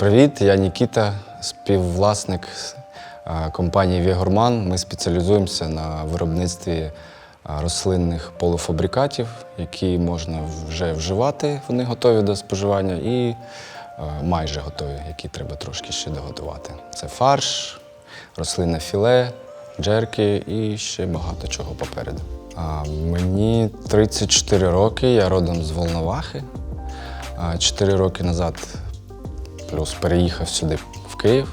Привіт, я Нікіта, співвласник компанії Вігорман. Ми спеціалізуємося на виробництві рослинних полуфабрикатів, які можна вже вживати, вони готові до споживання, і майже готові, які треба трошки ще доготувати. Це фарш, рослинне філе, джерки і ще багато чого попереду. Мені 34 роки, я родом з Волновахи. Чотири роки назад плюс переїхав сюди в Київ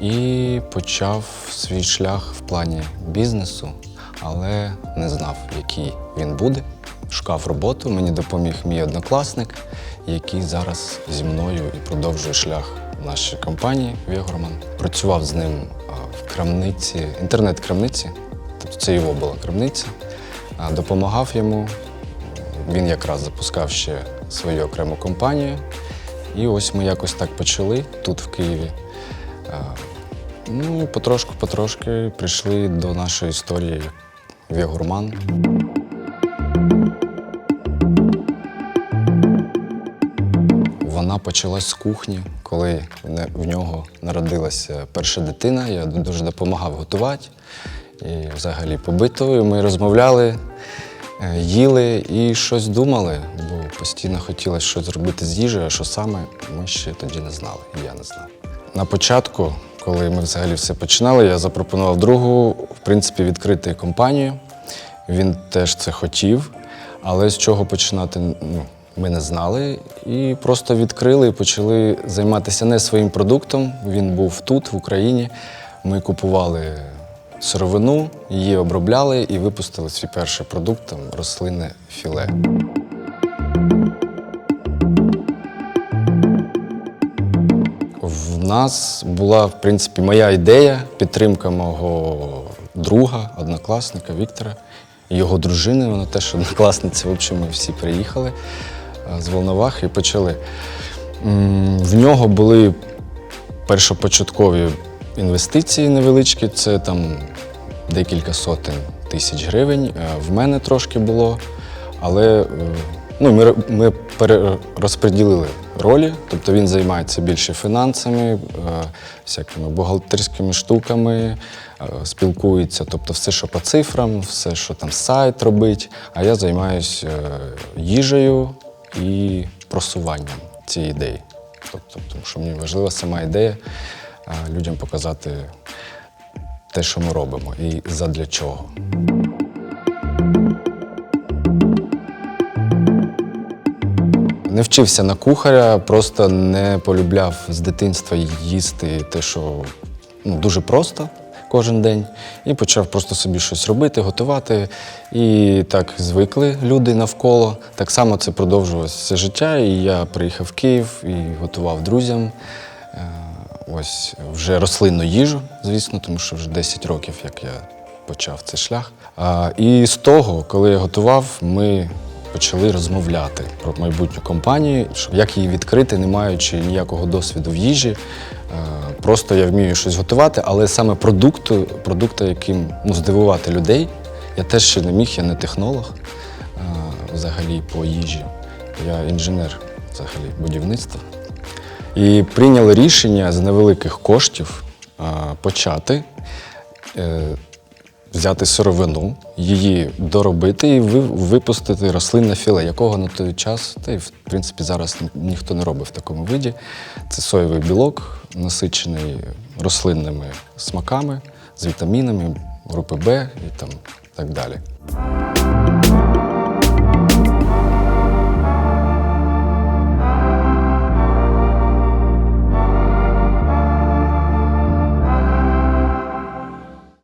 і почав свій шлях в плані бізнесу, але не знав, який він буде. Шукав роботу, мені допоміг мій однокласник, який зараз зі мною і продовжує шлях в нашій компанії Вігорман. Працював з ним в крамниці, інтернет-крамниці, тобто це його була крамниця. Допомагав йому. Він якраз запускав ще свою окрему компанію. І ось ми якось так почали тут, в Києві. Ну потрошку-потрошки прийшли до нашої історії Вігурман. Вона почалась з кухні, коли в нього народилася перша дитина. Я дуже допомагав готувати. І взагалі побитою ми розмовляли, е, їли і щось думали, бо постійно хотілося щось зробити з їжею, а що саме, ми ще тоді не знали, і я не знав. На початку, коли ми взагалі все починали, я запропонував другу, в принципі, відкрити компанію. Він теж це хотів, але з чого починати ну, ми не знали. І просто відкрили і почали займатися не своїм продуктом. Він був тут, в Україні. Ми купували сировину, її обробляли і випустили свій перший продукт там, рослинне філе. Нас була, в принципі, моя ідея, підтримка мого друга, однокласника Віктора, його дружини, вона теж однокласниця. В общем, ми всі приїхали е, з Волновахи і почали. В нього були першопочаткові інвестиції невеличкі, це там декілька сотень тисяч гривень. Е, В мене трошки було, але е, ну, ми, ми перерозподілили ролі, тобто він займається більше фінансами, е, всякими бухгалтерськими штуками, е, спілкується, тобто все, що по цифрам, все, що там сайт робить. А я займаюся їжею і просуванням цієї ідеї. Тобто, тому що мені важлива сама ідея е, людям показати те, що ми робимо, і задля чого. Не вчився на кухаря, просто не полюбляв з дитинства їсти те, що ну, дуже просто кожен день. І почав просто собі щось робити, готувати. І так звикли люди навколо. Так само це продовжувалося все життя. І я приїхав в Київ і готував друзям. Е, Ось вже рослинну їжу, звісно, тому що вже 10 років, як я почав цей шлях. І з того, коли я готував, ми почали розмовляти про майбутню компанію, як її відкрити, не маючи ніякого досвіду в їжі. Е, Просто я вмію щось готувати, але саме продукту, продукту, яким ну, здивувати людей, я теж ще не міг, я не технолог е, взагалі по їжі. Я інженер взагалі будівництва. І прийняли рішення з невеликих коштів почати е, взяти сировину, її доробити і ви- випустити рослинне філе, якого на той час, та й в принципі зараз ніхто не робив в такому виді. Це соєвий білок, насичений рослинними смаками, з вітамінами групи Б і там так далі.